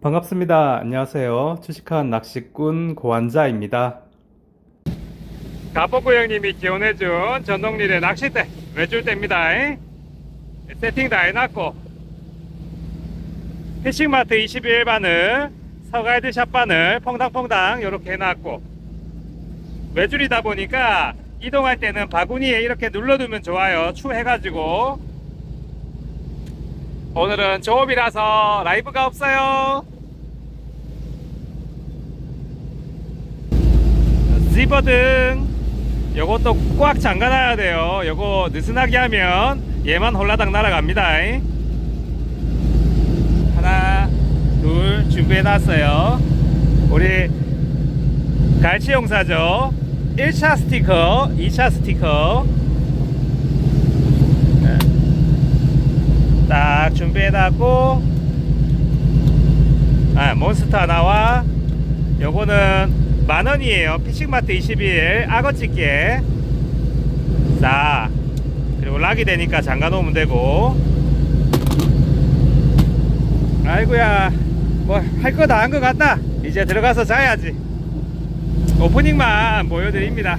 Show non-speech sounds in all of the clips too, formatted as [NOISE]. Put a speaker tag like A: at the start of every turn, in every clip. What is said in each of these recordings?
A: 반갑습니다. 안녕하세요. 주식한 낚시꾼 고환자입니다. 가보구 형님이 지원해준 전동릴의 낚싯대 외줄대입니다. 세팅 다 해놨고 피싱마트 21바늘 서가이드 샷바늘 퐁당퐁당 이렇게 해놨고 외줄이다 보니까 이동할 때는 바구니에 이렇게 눌러두면 좋아요. 추해가지고 오늘은 조업이라서 라이브가 없어요. 지버등 요것도 꽉 잠가놔야 돼요. 요거 느슨하게 하면 얘만 홀라당 날아갑니다. 하나, 둘 준비해놨어요. 우리 갈치 용사죠. 1차 스티커, 2차 스티커. 네. 딱 준비해놨고 아, 몬스터 하나와 요거는 만원이에요 피싱마트 21 악어 집게 자 그리고 락이 되니까 잠가 놓으면 되고 아이고야 뭐 할 거 다 한 것 같다. 이제 들어가서 자야지. 오프닝만 보여드립니다.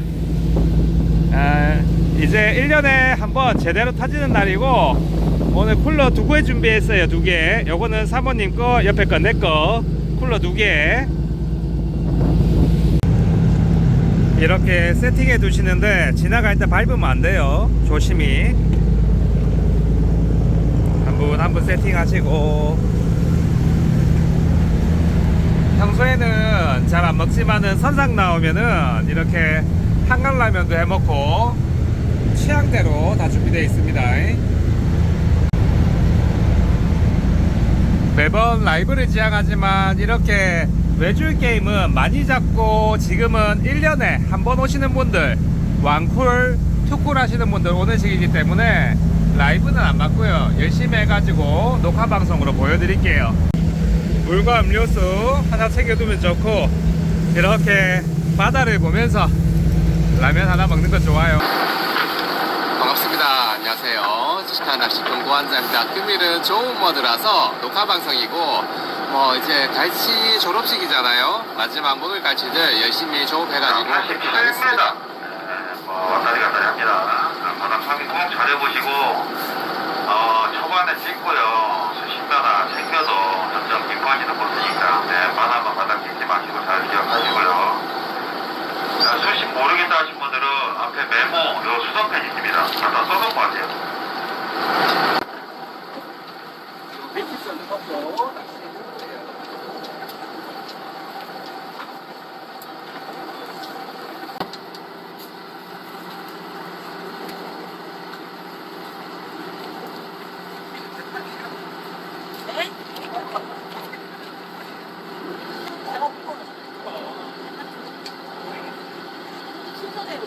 A: 아, 이제 1년에 한 번 제대로 터지는 날이고 오늘 쿨러 두 개 준비했어요 두개. 요거는 사모님 거 옆에 거 내 거. 쿨러 두개. 이렇게 세팅해 두시는데 지나갈 때 밟으면 안 돼요. 조심히. 한 분 한 분 세팅하시고 평소에는 잘 안 먹지만은 선상 나오면은 이렇게 한강라면도 해 먹고 취향대로 다 준비되어 있습니다. 매번 라이브를 지향하지만 이렇게 외줄 게임은 많이 잡고 지금은 1년에 한 번 오시는 분들 왕쿨, 투쿨 하시는 분들 오는 시기이기 때문에 라이브는 안 맞고요. 열심히 해가지고 녹화 방송으로 보여드릴게요 물과 음료수 하나 챙겨두면 좋고 이렇게 바다를 보면서 라면 하나 먹는 거 좋아요
B: 반갑습니다. 안녕하세요. 주식한 낚시 동고환자입니다. 금일은 좋은 모드라서 녹화 방송이고 뭐 이제 갈치 졸업식이잖아요. 마지막 목요일 갈치들 열심히 조업해가지고 가겠습니다.
C: 뭐 왔다리 갔다리 합니다. 바닥 상위 꼭 잘해보시고 어, 초반에 찍고요. 수심가 깊어지는 코스니까 네, 바닥만 바닥 찍지 마시고 잘 기억하시고요. 자, 수심 모르겠다 하신 분들은 앞에 메모, 요 수선펜 있습니다. 갖다 써놓고 하세요.
D: 순서대로.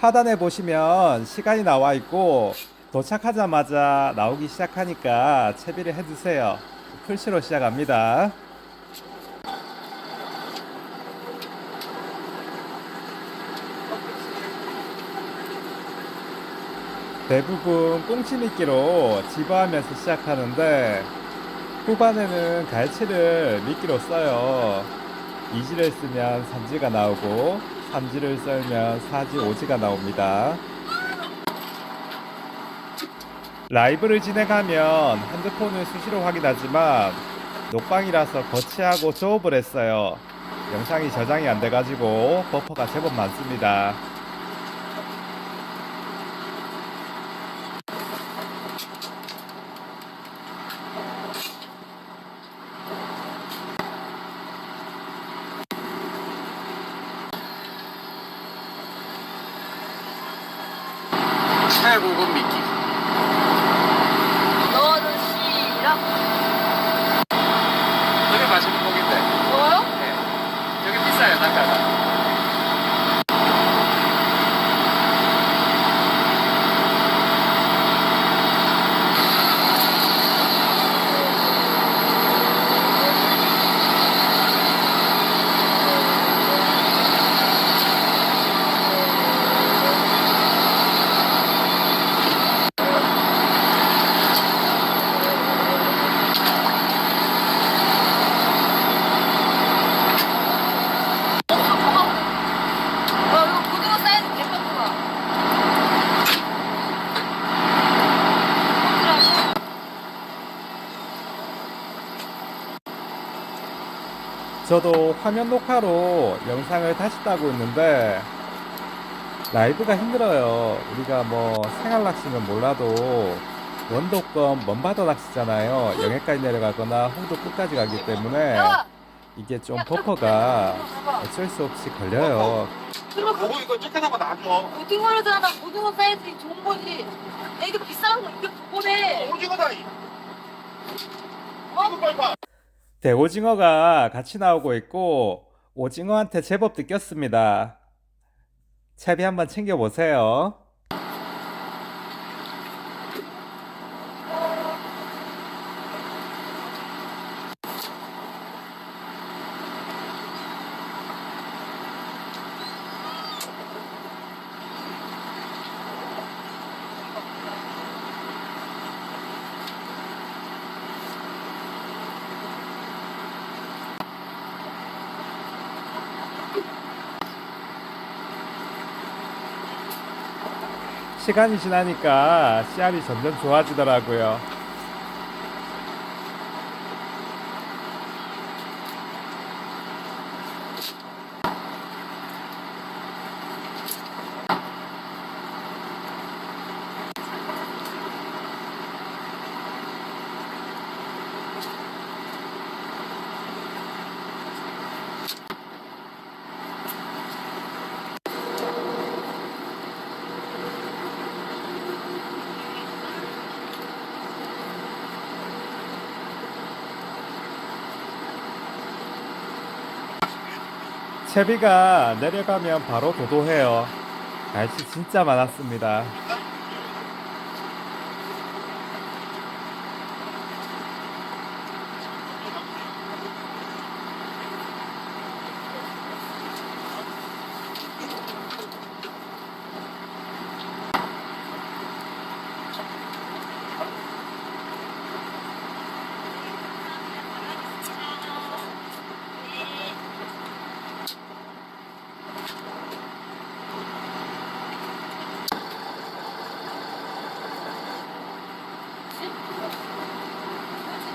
A: 하단에 보시면 시간이 나와 있고 도착하자마자 나오기 시작하니까 채비를 해두세요. 풀시로 시작합니다. 대부분 꽁치 미끼로 집어하면서 시작하는데 후반에는 갈치를 미끼로 써요. 이지를 쓰면 삼지가 나오고 삼지를 썰면 사지 오지가 나옵니다. 라이브를 진행하면 핸드폰을 수시로 확인하지만 녹방이라서 거치하고 조업을 했어요. 영상이 저장이 안 돼가지고 버퍼가 제법 많습니다.
B: 최고급 미끼.
E: 저도 화면 녹화로 영상을 다시 따고 있는데 라이브가 힘들어요. 우리가 뭐 생활 낚시는 몰라도 원도권 먼바다 낚시잖아요. 영해까지 내려가거나 홍도 끝까지 가기 때문에 이게 좀 버퍼가 어쩔 수 없이 걸려요.
F: 보고 이거 쫓겨나면 놔줘.
D: 고등어잖아. 고등어 사이즈 좋은 거지. 야, 이거 비싼 거 이게 그거래.
F: 오징어다. 이.
D: 어?
F: 빨리 봐.
E: 대오징어가 같이 나오고 있고 오징어한테 제법 느꼈습니다. 채비 한번 챙겨보세요. 시간이 지나니까 씨알이 점점 좋아지더라고요. 채비가 내려가면 바로 도도해요. 날씨 진짜 많았습니다.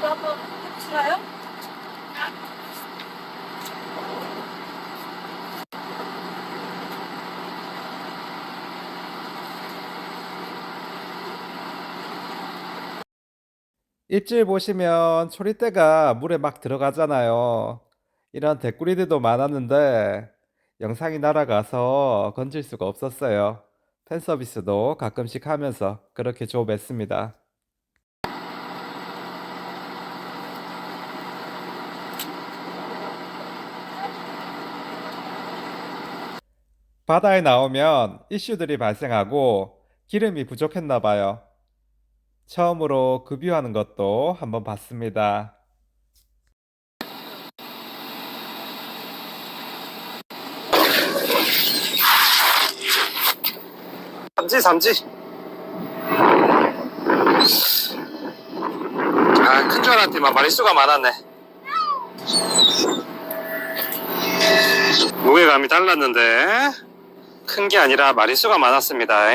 D: 이거 한번 해보실까요?
E: 입질 보시면 초리대가 물에 막 들어가잖아요. 이런 대꾸리들도 많았는데 영상이 날아가서 건질 수가 없었어요. 팬 서비스도 가끔씩 하면서 그렇게 조업했습니다. 바다에 나오면 이슈들이 발생하고 기름이 부족했나 봐요. 처음으로 급유하는 것도 한번 봤습니다.
A: 삼지 삼지. 아 큰 줄 알았더만 마리수가 많았네. 무게감이 달랐는데 큰 게 아니라 마리수가 많았습니다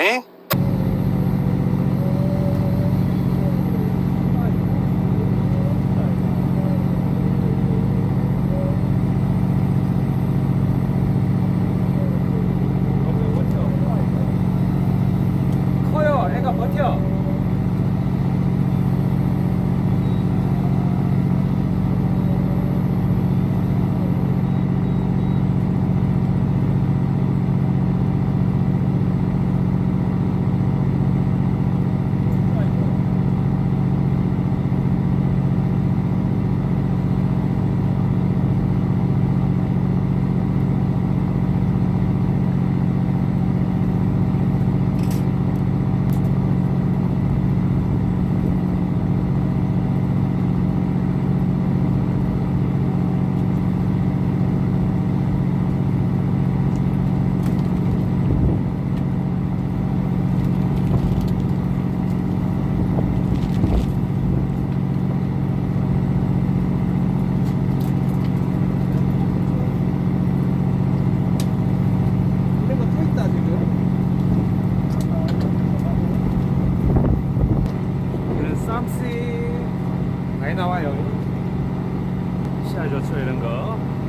A: 좋죠 이런 거.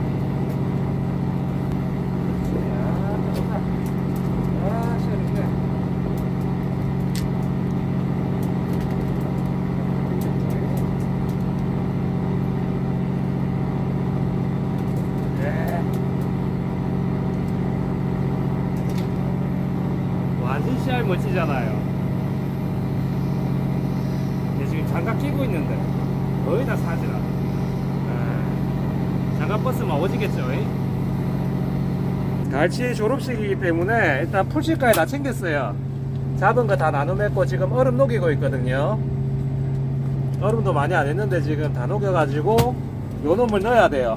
A: 오지겠죠? 이? 갈치 졸업식이기 때문에 일단 풀칠까지 다 챙겼어요. 잡은 거 다 나눠냈고 지금 얼음 녹이고 있거든요. 얼음도 많이 안 했는데 지금 다 녹여가지고 요 놈을 넣어야 돼요.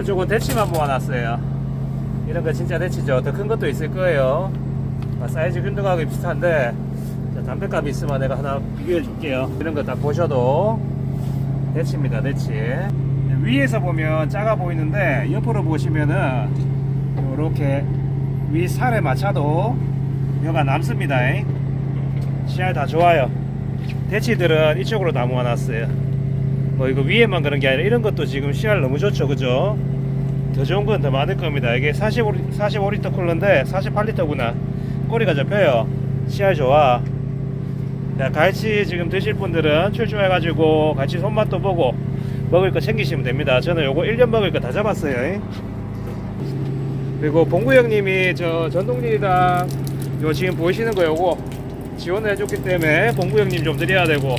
A: 이쪽은 대치만 모아놨어요. 이런 거 진짜 대치죠. 더 큰 것도 있을 거예요. 아, 사이즈 균등하게 비슷한데 자, 담배값 있으면 내가 하나 비교해 줄게요. 이런 거딱 보셔도 대치입니다. 대치. 위에서 보면 작아 보이는데 옆으로 보시면은 이렇게 위 살에 맞춰도 여가 남습니다. 씨알 다 좋아요. 대치들은 이쪽으로 다 모아놨어요. 뭐 이거 위에만 그런 게 아니라 이런 것도 지금 씨알 너무 좋죠, 그죠? 더 좋은 건 더 많을 겁니다. 이게 45, 45리터 쿨러인데 48리터구나. 꼬리가 잡혀요. 씨알 좋아. 자, 갈치 지금 드실 분들은 출조해가지고 같이 손맛도 보고 먹을 거 챙기시면 됩니다. 저는 요거 1년 먹을 거 다 잡았어요. 그리고 봉구 형님이 저 전동릴이랑 요 지금 보이시는 거 요거 지원을 해줬기 때문에 봉구 형님 좀 드려야 되고.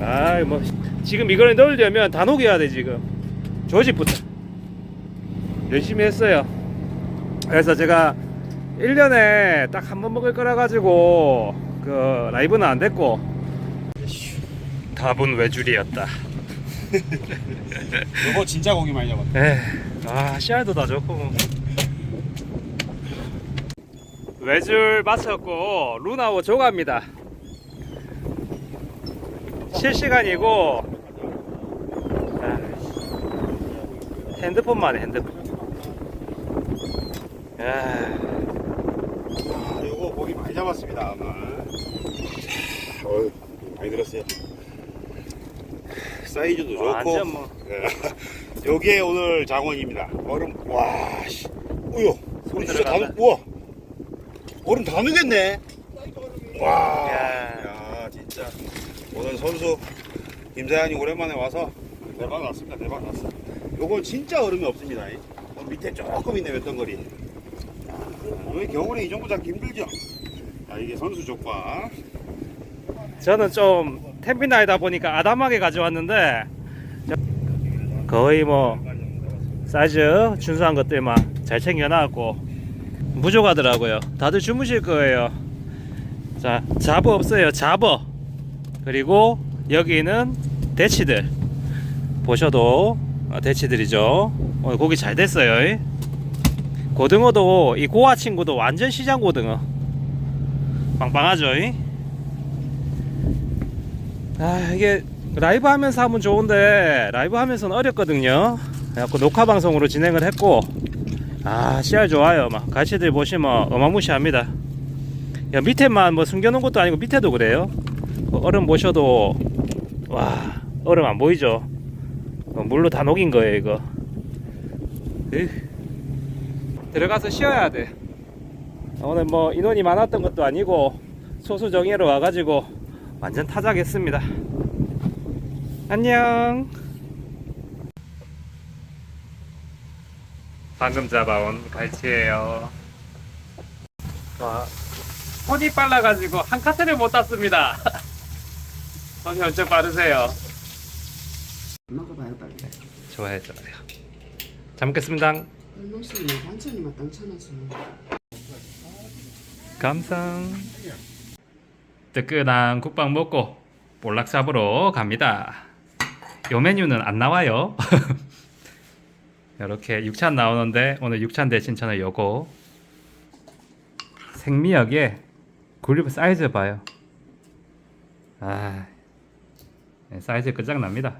A: 아뭐 지금 이거를 넣으려면 다 녹여야 돼 지금. 조직부터. 열심히 했어요. 그래서 제가 1년에 딱 한 번 먹을 거라 가지고 그 라이브는 안 됐고 답은 외줄이었다 [LAUGHS]
F: 이거 진짜 고기 많이 잡았다.
A: 에, 아 씨알도 다 좋고 뭐. 외줄 마쳤고 루나오 조가입니다 실시간이고 아, 핸드폰만 해 핸드폰 야,
F: 아, 요거 고기 많이 잡았습니다, 오늘. 어휴, 많이 들었어요. 사이즈도 좋고.
A: 완전 뭐
F: 예. [LAUGHS] 요게 오늘 장원입니다. 얼음, 와, 씨. 우여. 우리 진짜 다,
A: 들어간다.
F: 넣- 우와. 얼음 다 넣겠네. 와.
A: 야.
F: 야, 진짜. 오늘 선수 김사장님 오랜만에 와서 대박 났습니다. 대박 났어. 요건 진짜 얼음이 없습니다. 어, 밑에 조금 있네, 몇 덩거리. 왜 겨울에 이 정도 잡기 힘들죠? 아, 이게 선수 족발.
A: 저는 좀 템피나이다 보니까 아담하게 가져왔는데 저- 거의 뭐 사이즈 준수한 것들만 잘 챙겨놨고 부족하더라고요. 다들 주무실 거예요. 자 잡어 없어요. 잡어. 그리고 여기는 대치들. 보셔도 어, 대치들이죠. 오늘 고기 잘 됐어요. 이. 고등어도 이 고아 친구도 완전 시장 고등어. 빵빵하죠 이. 아 이게 라이브 하면서 하면 좋은데 라이브 하면서는 어렵거든요. 그래갖고 녹화 방송으로 진행을 했고 아 CR 좋아요. 막 가시들 보시면 어마무시합니다. 야, 밑에만 뭐 숨겨놓은 것도 아니고 밑에도 그래요? 뭐 얼음 보셔도 와 얼음 안 보이죠? 어, 물로 다 녹인 거예요 이거. 으. 들어가서 쉬어야 돼. 오늘 뭐 인원이 많았던 것도 아니고 소수 정예로 와가지고 완전 타작했습니다. 안녕. 방금 잡아온 갈치예요. 와, 손이 빨라가지고 한 카트를 못 땄습니다. [LAUGHS] 손이 엄청 빠르세요.
G: 먹어봐요 빨리
A: 좋아요, 좋아요. 잘 먹겠습니다.
G: 땅천원씩
A: 감상. 뜨끈한 국밥 먹고 볼락잡으러 갑니다. 요 메뉴는 안 나와요. [LAUGHS] 이렇게 육찬 나오는데 오늘 육찬 대신 저는 요거 생미역에 굴립 사이즈 봐요. 아 예, 사이즈 끝장납니다.